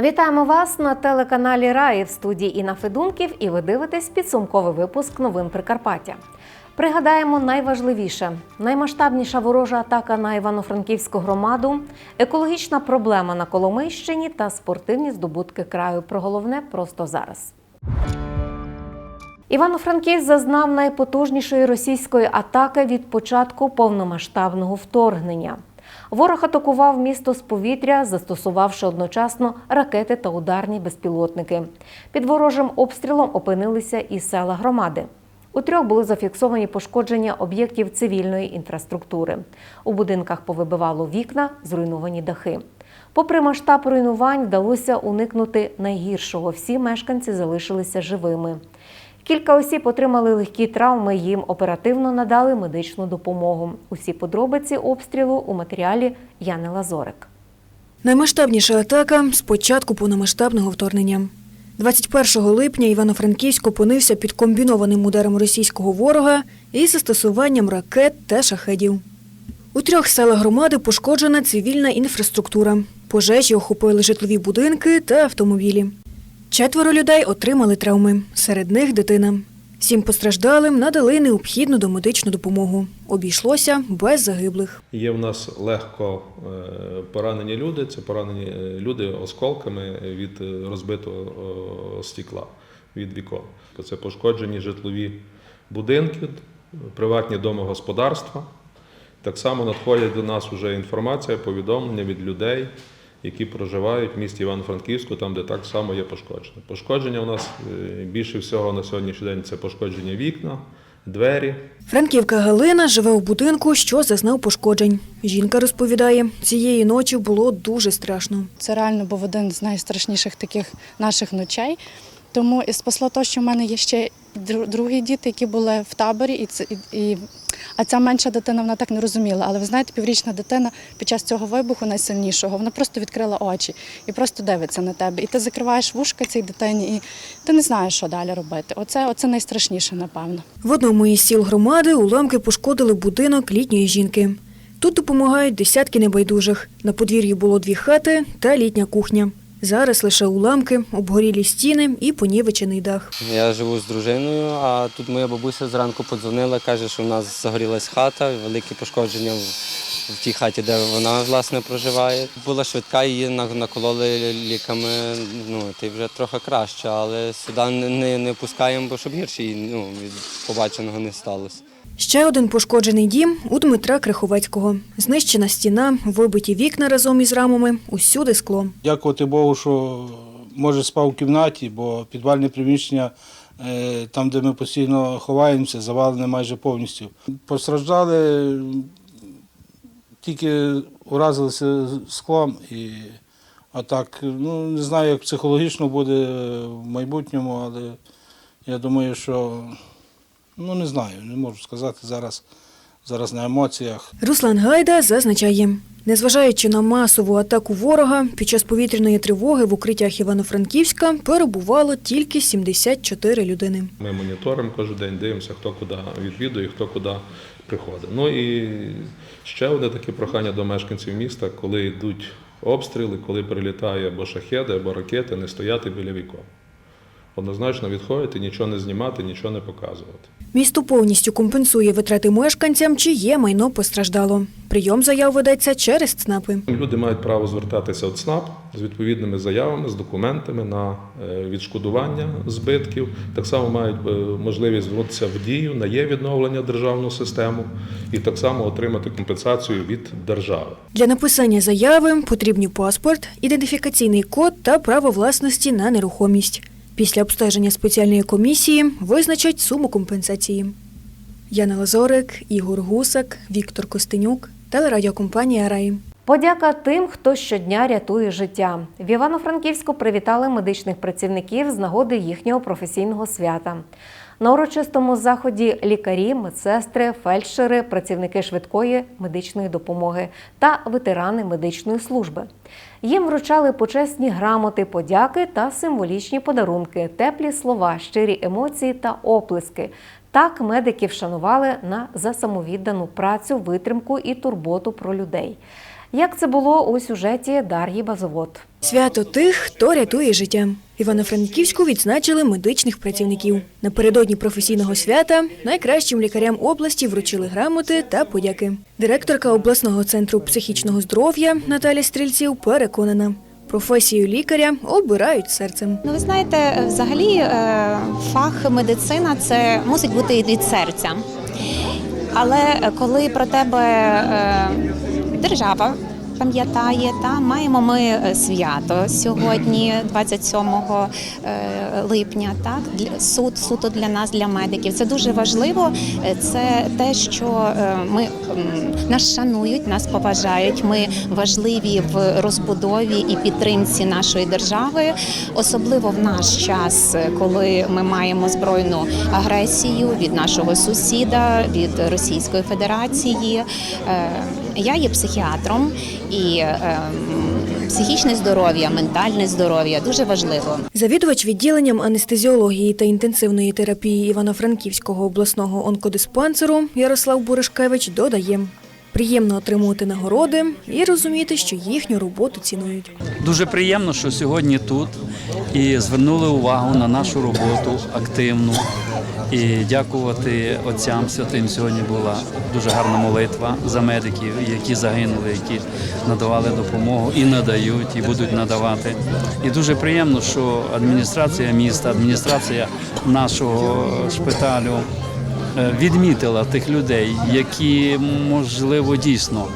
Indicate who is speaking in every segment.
Speaker 1: Вітаємо вас на телеканалі Раї в студії Інна Федунків і ви дивитесь підсумковий випуск новин Прикарпаття. Пригадаємо найважливіше: наймасштабніша ворожа атака на Івано-Франківську громаду, екологічна проблема на Коломийщині та спортивні здобутки краю. Про головне просто зараз. Івано-Франківськ зазнав найпотужнішої російської атаки від початку повномасштабного вторгнення. Ворог атакував місто з повітря, застосувавши одночасно ракети та ударні безпілотники. Під ворожим обстрілом опинилися і села громади. У трьох були зафіксовані пошкодження об'єктів цивільної інфраструктури. У будинках повибивало вікна, зруйновані дахи. Попри масштаб руйнувань, вдалося уникнути найгіршого. Всі мешканці залишилися живими. Кілька осіб отримали легкі травми. Їм оперативно надали медичну допомогу. Усі подробиці обстрілу у матеріалі Яни Лазорик.
Speaker 2: Наймасштабніша атака з початку повномасштабного вторгнення. 21 липня Івано-Франківськ опинився під комбінованим ударом російського ворога із застосуванням ракет та шахедів. У трьох селах громади пошкоджена цивільна інфраструктура. Пожежі охопили житлові будинки та автомобілі. Четверо людей отримали травми, серед них дитина. Сім постраждалим надали необхідну домедичну допомогу. Обійшлося без загиблих.
Speaker 3: Є в нас легко е, поранені люди. Це поранені е, люди осколками від е, розбитого стекла від вікон. Це пошкоджені житлові будинки, приватні домогосподарства. Так само надходять до нас вже інформація, повідомлення від людей, які проживають в місті Івано-Франківську, там, де так само є пошкодження. Пошкодження у нас е, більше всього на сьогоднішній день це пошкодження вікна, двері.
Speaker 2: Франківка Галина живе у будинку, що зазнав пошкоджень. Жінка розповідає, цієї ночі було дуже страшно.
Speaker 4: Це реально був один з найстрашніших таких наших ночей. Тому і спасло те, що в мене є ще дру- другі діти, які були в таборі, і це і а ця менша дитина вона так не розуміла. Але ви знаєте, піврічна дитина під час цього вибуху найсильнішого вона просто відкрила очі і просто дивиться на тебе. І ти закриваєш вушка цій дитині, і ти не знаєш, що далі робити. Оце, оце найстрашніше, напевно.
Speaker 2: В одному із сіл громади уламки пошкодили будинок літньої жінки. Тут допомагають десятки небайдужих. На подвір'ї було дві хати та літня кухня. Зараз лише уламки, обгорілі стіни і понівечений дах.
Speaker 5: Я живу з дружиною, а тут моя бабуся зранку подзвонила, каже, що в нас загорілась хата, великі пошкодження в, тій хаті, де вона власне проживає. Була швидка, її накололи ліками. Ну ти вже трохи краще, але сюди не, не, пускаємо, бо щоб гірше ну, від побаченого не сталося.
Speaker 2: Ще один пошкоджений дім у Дмитра Криховецького. Знищена стіна, вибиті вікна разом із рамами, усюди скло.
Speaker 6: Дякувати Богу, що може спав в кімнаті, бо підвальне приміщення, е, там, де ми постійно ховаємося, завалене майже повністю. Постраждали, тільки уразилися склом. І, а так, ну не знаю, як психологічно буде в майбутньому, але я думаю, що ну не знаю, не можу сказати зараз, зараз на емоціях.
Speaker 2: Руслан Гайда зазначає, незважаючи на масову атаку ворога, під час повітряної тривоги в укриттях Івано-Франківська перебувало тільки 74 людини.
Speaker 3: Ми моніторимо кожен день, дивимося, хто куди відвідує, хто куди приходить. Ну і ще одне таке прохання до мешканців міста, коли йдуть обстріли, коли прилітає або шахеди, або ракети, не стояти біля вікон. Однозначно відходити, нічого не знімати, нічого не показувати.
Speaker 2: Місто повністю компенсує витрати мешканцям, чиє майно постраждало. Прийом заяв ведеться через ЦНАПи.
Speaker 3: Люди мають право звертатися в ЦНАП з відповідними заявами, з документами на е, відшкодування збитків. Так само мають е, можливість звернутися в дію на є відновлення державну систему і так само отримати компенсацію від держави.
Speaker 2: Для написання заяви потрібні паспорт, ідентифікаційний код та право власності на нерухомість. Після обстеження спеціальної комісії визначать суму компенсації. Яна Лазорик, Ігор Гусак, Віктор Костенюк, телерадіокомпанія Рай.
Speaker 1: Подяка тим, хто щодня рятує життя. В Івано-Франківську привітали медичних працівників з нагоди їхнього професійного свята. На урочистому заході лікарі, медсестри, фельдшери, працівники швидкої медичної допомоги та ветерани медичної служби. Їм вручали почесні грамоти, подяки та символічні подарунки, теплі слова, щирі емоції та оплески. Так медиків шанували на за самовіддану працю, витримку і турботу про людей. Як це було у сюжеті Дар'ї Базовод.
Speaker 2: Свято тих, хто рятує життя. Івано-Франківську відзначили медичних працівників. Напередодні професійного свята найкращим лікарям області вручили грамоти та подяки. Директорка обласного центру психічного здоров'я Наталя Стрільців переконана, професію лікаря обирають серцем.
Speaker 7: Ну, ви знаєте, взагалі е, фах медицина це мусить бути від серця. Але е, коли про тебе е, держава пам'ятає, та маємо ми е, свято сьогодні, 27 е, липня, так суд суто для нас, для медиків. Це дуже важливо. Е, Це те, що ми нас шанують, нас поважають. Ми важливі в розбудові і підтримці нашої держави, особливо в наш час, коли ми маємо збройну агресію від нашого сусіда, від Російської Федерації. Я є психіатром і е, психічне здоров'я, ментальне здоров'я дуже важливо.
Speaker 2: Завідувач відділенням анестезіології та інтенсивної терапії Івано-Франківського обласного онкодиспансеру Ярослав Буришкевич додає. Приємно отримувати нагороди і розуміти, що їхню роботу цінують.
Speaker 8: Дуже приємно, що сьогодні тут і звернули увагу на нашу роботу активну. І дякувати отцям святим сьогодні була дуже гарна молитва за медиків, які загинули, які надавали допомогу і надають, і будуть надавати. І дуже приємно, що адміністрація міста, адміністрація нашого шпиталю відмітила тих людей, які можливо дійсно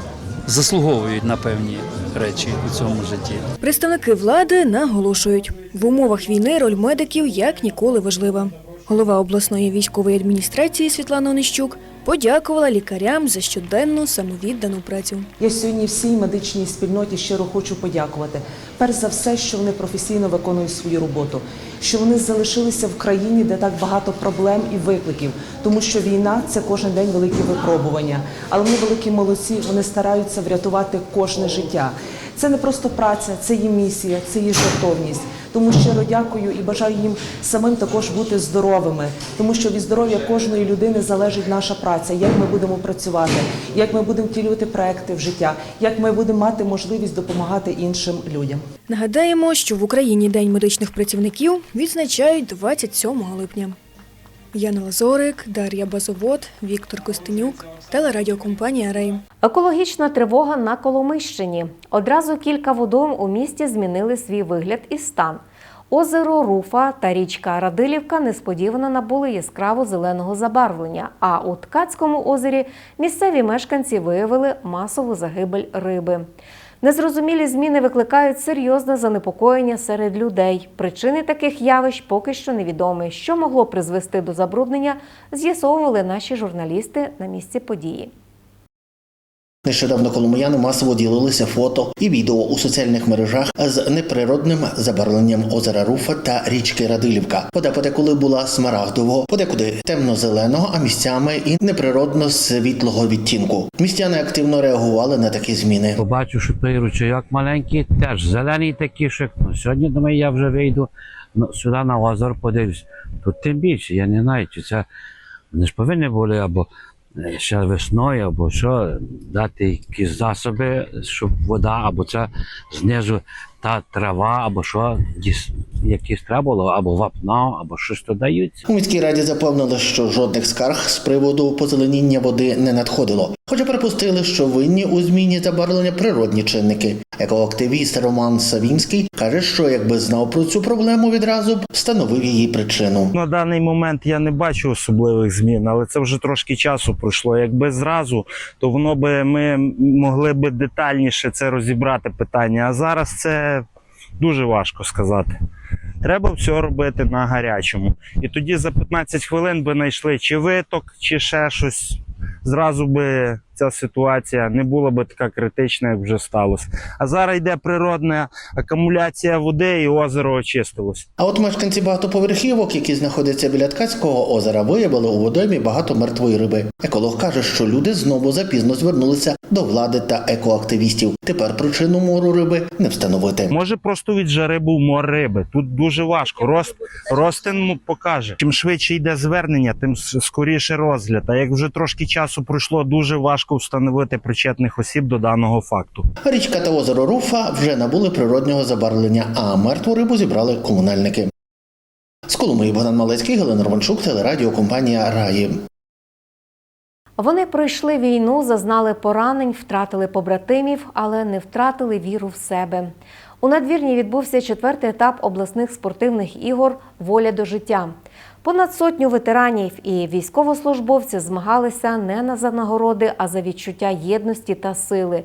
Speaker 8: заслуговують на певні речі у цьому житті.
Speaker 2: Представники влади наголошують, в умовах війни роль медиків як ніколи важлива. Голова обласної військової адміністрації Світлана Онищук подякувала лікарям за щоденну самовіддану працю.
Speaker 9: Я сьогодні всій медичній спільноті щиро хочу подякувати. Перш за все, що вони професійно виконують свою роботу, що вони залишилися в країні, де так багато проблем і викликів, тому що війна це кожен день великі випробування. Але вони великі молодці, вони стараються врятувати кожне життя. Це не просто праця, це її місія, це її жертовність. Тому щиро дякую і бажаю їм самим також бути здоровими, тому що від здоров'я кожної людини залежить наша праця, як ми будемо працювати, як ми будемо втілювати проекти в життя, як ми будемо мати можливість допомагати іншим людям.
Speaker 2: Нагадаємо, що в Україні День медичних працівників відзначають 27 липня. Яна Лазорик, Дар'я Базовод, Віктор Костенюк, телерадіокомпанія Рей.
Speaker 1: Екологічна тривога на Коломищині. Одразу кілька водойм у місті змінили свій вигляд і стан. Озеро Руфа та річка Радилівка несподівано набули яскраво зеленого забарвлення. А у Ткацькому озері місцеві мешканці виявили масову загибель риби. Незрозумілі зміни викликають серйозне занепокоєння серед людей. Причини таких явищ поки що невідомі. Що могло призвести до забруднення, з'ясовували наші журналісти на місці події.
Speaker 10: Нещодавно коломияни масово ділилися фото і відео у соціальних мережах з неприродним забарвленням озера Руфа та річки Радилівка. Вода подекуди була смарагдового, подекуди темно-зеленого, а місцями і неприродно світлого відтінку. Містяни активно реагували на такі зміни.
Speaker 11: Побачу, що той ручейок маленький, теж зелений такий, ну, сьогодні думаю, я вже вийду ну, сюди на озеро подивлюсь. Тут тим більше, я не знаю, чи це вони ж повинні були або ще весною, або що, дати якісь засоби, щоб вода, або це знизу та трава, або що, діс- якісь треба було, або вапно, або щось то дають.
Speaker 10: У міській раді запевнили, що жодних скарг з приводу позеленіння води не надходило. Хоча припустили, що винні у зміні забарвлення природні чинники. Екоактивіст Роман Савінський каже, що якби знав про цю проблему відразу б встановив її причину.
Speaker 12: На даний момент я не бачу особливих змін, але це вже трошки часу пройшло. Якби зразу, то воно би ми могли би детальніше це розібрати питання. А зараз це дуже важко сказати. Треба все робити на гарячому. І тоді за 15 хвилин би знайшли чи виток, чи ще щось. Зразу би ця ситуація не була би така критична, як вже сталося. А зараз йде природна акумуляція води, і озеро очистилось.
Speaker 10: А от мешканці багатоповерхівок, які знаходяться біля Ткацького озера, виявили у водоймі багато мертвої риби. Еколог каже, що люди знову запізно звернулися до влади та екоактивістів. Тепер причину мору риби не встановити.
Speaker 12: Може, просто від жари був мор риби. Тут дуже важко. Рост, ростин покаже. Чим швидше йде звернення, тим скоріше розгляд. А як вже трошки часу пройшло, дуже важко важко встановити причетних осіб до даного факту.
Speaker 10: Річка та озеро Руфа вже набули природнього забарвлення, а мертву рибу зібрали комунальники. З Коломиї Богдан Малецький, Галина Романчук, телерадіокомпанія Раї.
Speaker 1: Вони пройшли війну, зазнали поранень, втратили побратимів, але не втратили віру в себе. У надвірні відбувся четвертий етап обласних спортивних ігор Воля до життя. Понад сотню ветеранів і військовослужбовців змагалися не на за нагороди, а за відчуття єдності та сили.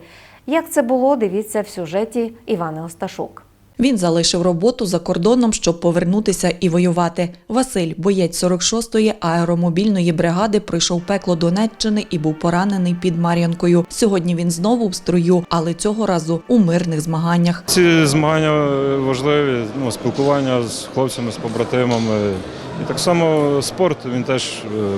Speaker 1: Як це було, дивіться в сюжеті Івани Осташук.
Speaker 13: Він залишив роботу за кордоном, щоб повернутися і воювати. Василь, боєць 46-ї аеромобільної бригади, пройшов пекло Донеччини і був поранений під Мар'янкою. Сьогодні він знову в строю, але цього разу у мирних змаганнях.
Speaker 14: Ці змагання важливі, ну, спілкування з хлопцями, з побратимами. І так само спорт він теж е,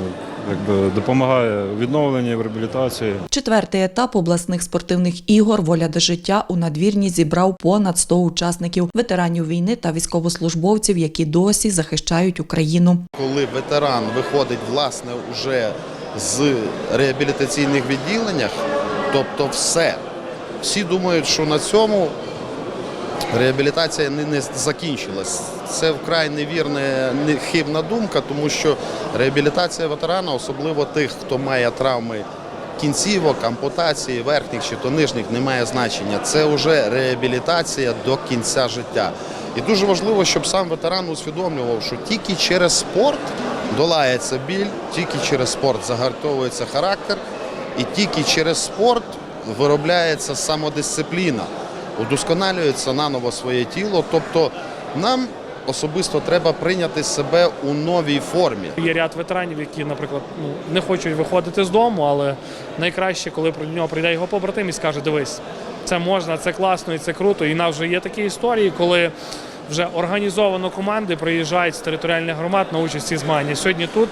Speaker 14: якби, допомагає у відновленні, в реабілітації.
Speaker 13: Четвертий етап обласних спортивних ігор Воля до життя у надвірні зібрав понад 100 учасників, ветеранів війни та військовослужбовців, які досі захищають Україну.
Speaker 15: коли ветеран виходить власне уже з реабілітаційних відділеннях, тобто все. Всі думають, що на цьому реабілітація не, не закінчилась. Це вкрай невірна, не- хибна думка, тому що реабілітація ветерана, особливо тих, хто має травми кінцівок, ампутації, верхніх чи то нижніх, не має значення. Це вже реабілітація до кінця життя. І дуже важливо, щоб сам ветеран усвідомлював, що тільки через спорт долається біль, тільки через спорт загартовується характер, і тільки через спорт виробляється самодисципліна, удосконалюється наново своє тіло. Тобто нам особисто треба прийняти себе у новій формі.
Speaker 16: Є ряд ветеранів, які, наприклад, ну, не хочуть виходити з дому, але найкраще, коли про нього прийде його побратим і скаже: дивись, це можна, це класно і це круто. І нас вже є такі історії, коли вже організовано команди приїжджають з територіальних громад на участь в цих змаганнях. Сьогодні тут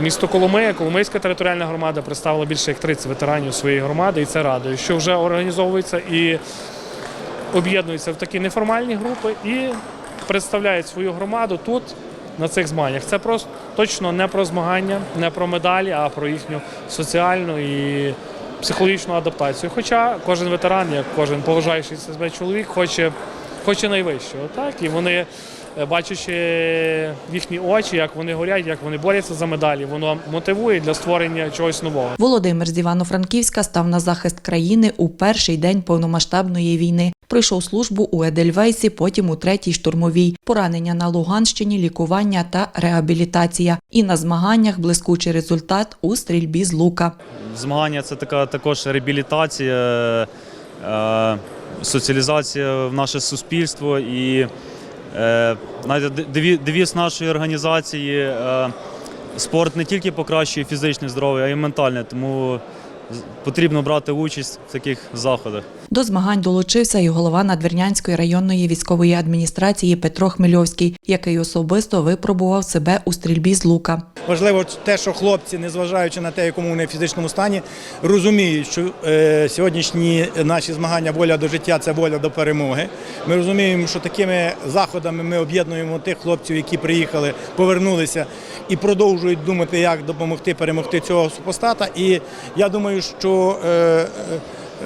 Speaker 16: місто Коломия, Коломийська територіальна громада представила більше як 30 ветеранів своєї громади, і це радує, що вже організовується і об'єднуються в такі неформальні групи і представляють свою громаду тут, на цих змаганнях. Це просто точно не про змагання, не про медалі, а про їхню соціальну і психологічну адаптацію. Хоча кожен ветеран, як кожен поважаючий себе чоловік, хоче, хоче найвищого. Так? І вони, е, бачачи їхні очі, як вони горять, як вони борються за медалі, воно мотивує для створення чогось нового.
Speaker 13: Володимир з Івано-Франківська став на захист країни у перший день повномасштабної війни. Пройшов службу у Едельвейсі, потім у третій штурмовій, поранення на Луганщині, лікування та реабілітація. І на змаганнях блискучий результат у стрільбі з лука.
Speaker 17: Змагання це така також реабілітація, е, соціалізація в наше суспільство і е, девіз нашої організації е, спорт не тільки покращує фізичне здоров'я, а й ментальне. Тому потрібно брати участь в таких заходах.
Speaker 13: До змагань долучився і голова Надвірнянської районної військової адміністрації Петро Хмельовський, який особисто випробував себе у стрільбі з лука.
Speaker 18: Важливо те, що хлопці, незважаючи на те, якому вони в фізичному стані, розуміють, що е, сьогоднішні наші змагання воля до життя це воля до перемоги. Ми розуміємо, що такими заходами ми об'єднуємо тих хлопців, які приїхали, повернулися і продовжують думати, як допомогти перемогти цього супостата. І я думаю, що е, е,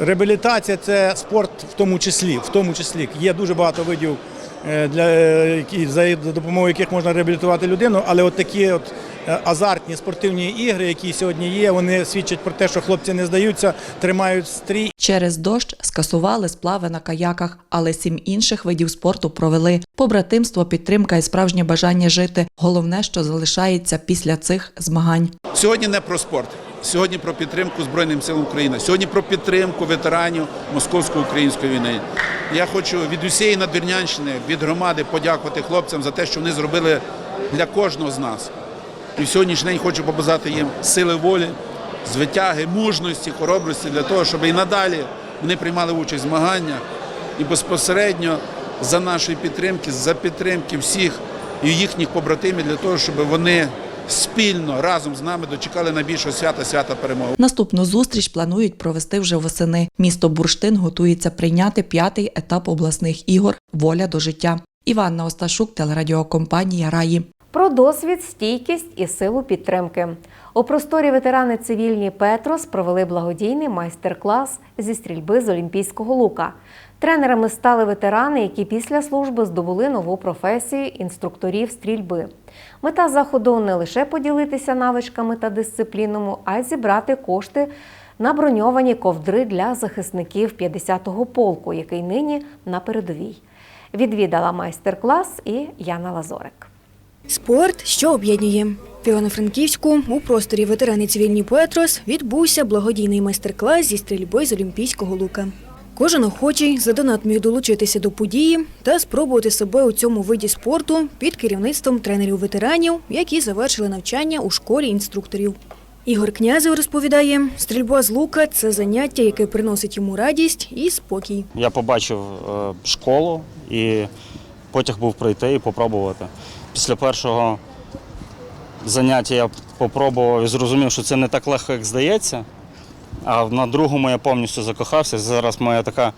Speaker 18: реабілітація це спорт в тому числі. В тому числі є дуже багато видів е, для за допомогою яких можна реабілітувати людину, але от такі от азартні спортивні ігри, які сьогодні є, вони свідчать про те, що хлопці не здаються, тримають стрій.
Speaker 13: Через дощ скасували сплави на каяках, але сім інших видів спорту провели. Побратимство, підтримка і справжнє бажання жити головне, що залишається після цих змагань.
Speaker 19: Сьогодні не про спорт. Сьогодні про підтримку Збройним силам України. Сьогодні про підтримку ветеранів московсько-української війни. Я хочу від усієї надвірнянщини, від громади подякувати хлопцям за те, що вони зробили для кожного з нас. І в сьогоднішній день хочу побажати їм сили волі, звитяги, мужності, хоробрості для того, щоб і надалі вони приймали участь в змаганнях і безпосередньо за нашої підтримки, за підтримки всіх і їхніх побратимів для того, щоб вони спільно разом з нами дочекали найбільшого свята свята перемоги.
Speaker 13: Наступну зустріч планують провести вже восени. Місто Бурштин готується прийняти п'ятий етап обласних ігор Воля до життя. Іванна Осташук, телерадіокомпанія Раї.
Speaker 1: Про досвід, стійкість і силу підтримки. У просторі ветерани цивільні Петрос провели благодійний майстер-клас зі стрільби з олімпійського лука. Тренерами стали ветерани, які після служби здобули нову професію інструкторів стрільби. Мета заходу не лише поділитися навичками та дисциплінами, а й зібрати кошти на броньовані ковдри для захисників 50-го полку, який нині на передовій. Відвідала майстер-клас і Яна Лазорик.
Speaker 2: Спорт, що об'єднує. В Івано-Франківську у просторі ветерани цивільні Петрос відбувся благодійний майстер-клас зі стрільби з олімпійського лука. Кожен охочий за донат міг долучитися до події та спробувати себе у цьому виді спорту під керівництвом тренерів-ветеранів, які завершили навчання у школі інструкторів. Ігор Князев розповідає, стрільба з лука це заняття, яке приносить йому радість і спокій.
Speaker 12: Я побачив е, школу і потяг був прийти і попробувати. Після першого заняття я попробував і зрозумів, що це не так легко, як здається. А на другому я повністю закохався. Зараз моя така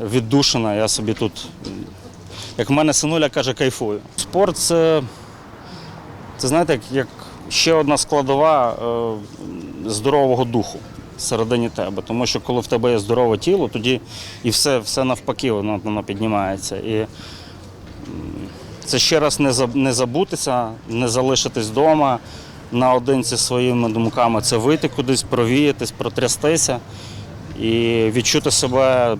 Speaker 12: віддушина, я собі тут, як в мене синуля каже, кайфую. Спорт це, це знаєте, як, ще одна складова е, здорового духу всередині тебе. Тому що коли в тебе є здорове тіло, тоді і все, все навпаки воно, воно піднімається. І це ще раз не, заб- не забутися, не залишитись вдома наодинці своїми думками. Це вийти кудись, провіятись, протрястися і відчути себе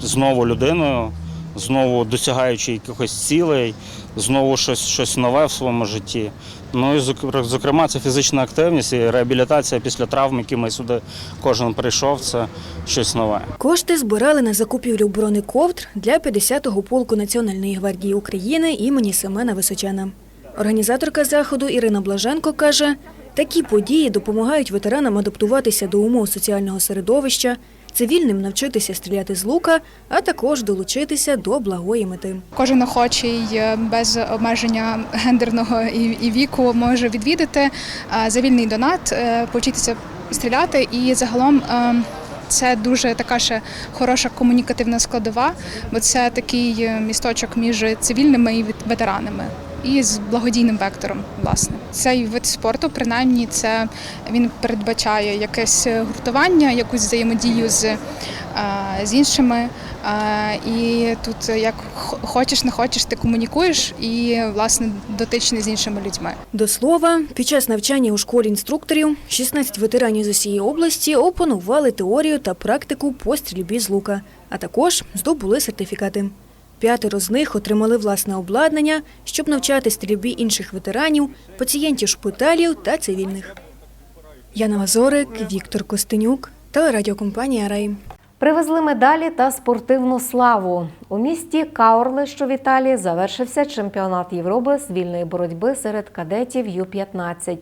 Speaker 12: знову людиною, знову досягаючи якихось цілей, знову щось, щось нове в своєму житті. Ну і зокрема, це фізична активність і реабілітація після травм, які ми сюди кожен прийшов, це щось нове.
Speaker 2: Кошти збирали на закупівлю бронековдр для 50-го полку Національної гвардії України імені Семена Височана. Організаторка заходу Ірина Блаженко каже, такі події допомагають ветеранам адаптуватися до умов соціального середовища, цивільним навчитися стріляти з лука, а також долучитися до благої мети.
Speaker 20: Кожен охочий е, без обмеження гендерного і віку може відвідати е, за вільний донат, е, повчитися стріляти. І загалом це дуже така ще хороша комунікативна складова, бо це такий місточок між цивільними і вет- ветеранами. І з благодійним вектором, власне, цей вид спорту, принаймні, це він передбачає якесь гуртування, якусь взаємодію з, е, з іншими. Е, І тут як хочеш, не хочеш, ти комунікуєш і власне дотичний з іншими людьми.
Speaker 2: До слова, під час навчання у школі інструкторів 16 ветеранів з усієї області опанували теорію та практику по стрільбі з лука, а також здобули сертифікати. П'ятеро з них отримали власне обладнання, щоб навчати стрільбі інших ветеранів, пацієнтів шпиталів та цивільних. Яна Мазорик, Віктор Костенюк, телерадіокомпанія Рай.
Speaker 1: Привезли медалі та спортивну славу. У місті Каорле, що в Італії, завершився чемпіонат Європи з вільної боротьби серед кадетів Ю-15.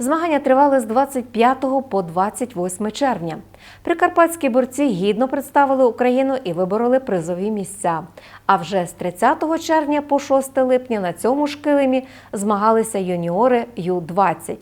Speaker 1: Змагання тривали з 25 по 28 червня. Прикарпатські борці гідно представили Україну і вибороли призові місця. А вже з 30 червня по 6 липня на цьому ж килимі змагалися юніори Ю-20.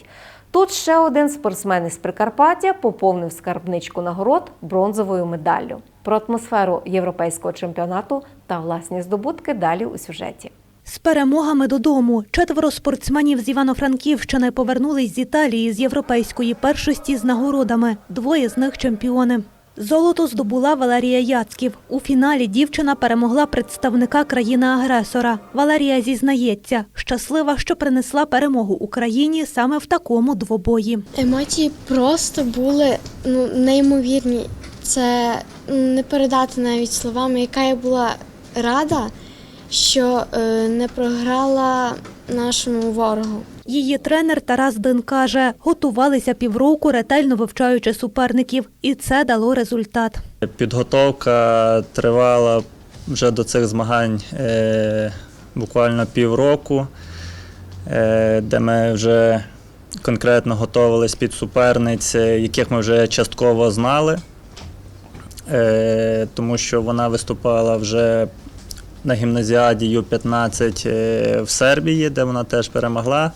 Speaker 1: Тут ще один спортсмен із Прикарпаття поповнив скарбничку нагород бронзовою медаллю. Про атмосферу європейського чемпіонату та власні здобутки далі у сюжеті.
Speaker 21: З перемогами додому четверо спортсменів з Івано-Франківщини повернулись з Італії з європейської першості з нагородами. Двоє з них чемпіони. Золото здобула Валерія Яцьків. У фіналі дівчина перемогла представника країни-агресора. Валерія зізнається, щаслива, що принесла перемогу Україні саме в такому двобої.
Speaker 22: Емоції просто були ну, неймовірні. Це не передати навіть словами, яка я була рада, що е, не програла нашому ворогу.
Speaker 21: Її тренер Тарас Дин каже, готувалися півроку, ретельно вивчаючи суперників, і це дало результат.
Speaker 17: Підготовка тривала вже до цих змагань е, буквально півроку, е, де ми вже конкретно готувалися під суперниць, яких ми вже частково знали, е, тому що вона виступала вже
Speaker 23: на гімназіаді Ю-15 е, в Сербії, де вона теж перемогла.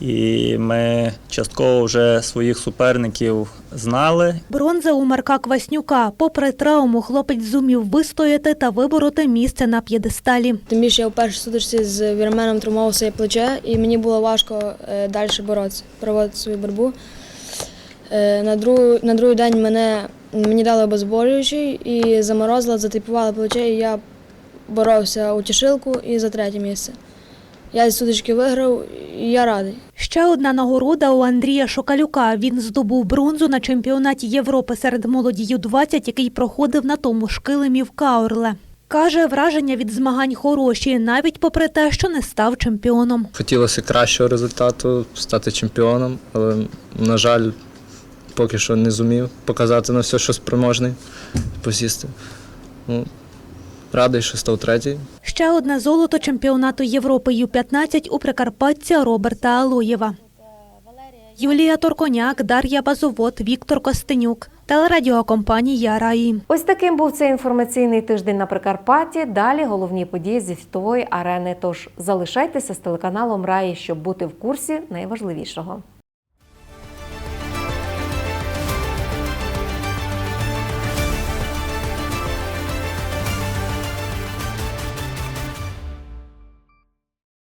Speaker 23: І ми частково вже своїх суперників знали.
Speaker 21: Бронза у Марка Кваснюка. Попри травму, хлопець зумів вистояти та вибороти місце на п'єдесталі.
Speaker 24: Тим більше я в першій сутичці з вірменом тримав своє плече, і мені було важко е, далі боротися, проводити свою боротьбу. Е, На другий, на другий день мене, мені дали обезболюючий і заморозило, затипували плече, і я боровся у тішилку і за третє місце. Я з сутички виграв, і я радий.
Speaker 21: Ще одна нагорода у Андрія Шокалюка. Він здобув бронзу на чемпіонаті Європи серед молоді Ю-20, який проходив на тому ж килимі в Каурле. Каже, враження від змагань хороші, навіть попри те, що не став чемпіоном.
Speaker 25: Хотілося кращого результату, стати чемпіоном, але, на жаль, поки що не зумів показати на все, що спроможний посісти. Ну, радий, що став третій.
Speaker 21: Ще одне золото чемпіонату Європи Ю-15 у прикарпаття Роберта Алоєва. Юлія Торконяк, Дар'я Базовод, Віктор Костенюк. Телерадіокомпанія Раї.
Speaker 1: Ось таким був цей інформаційний тиждень на Прикарпатті. Далі головні події зі світової арени. Тож залишайтеся з телеканалом Раї, щоб бути в курсі найважливішого.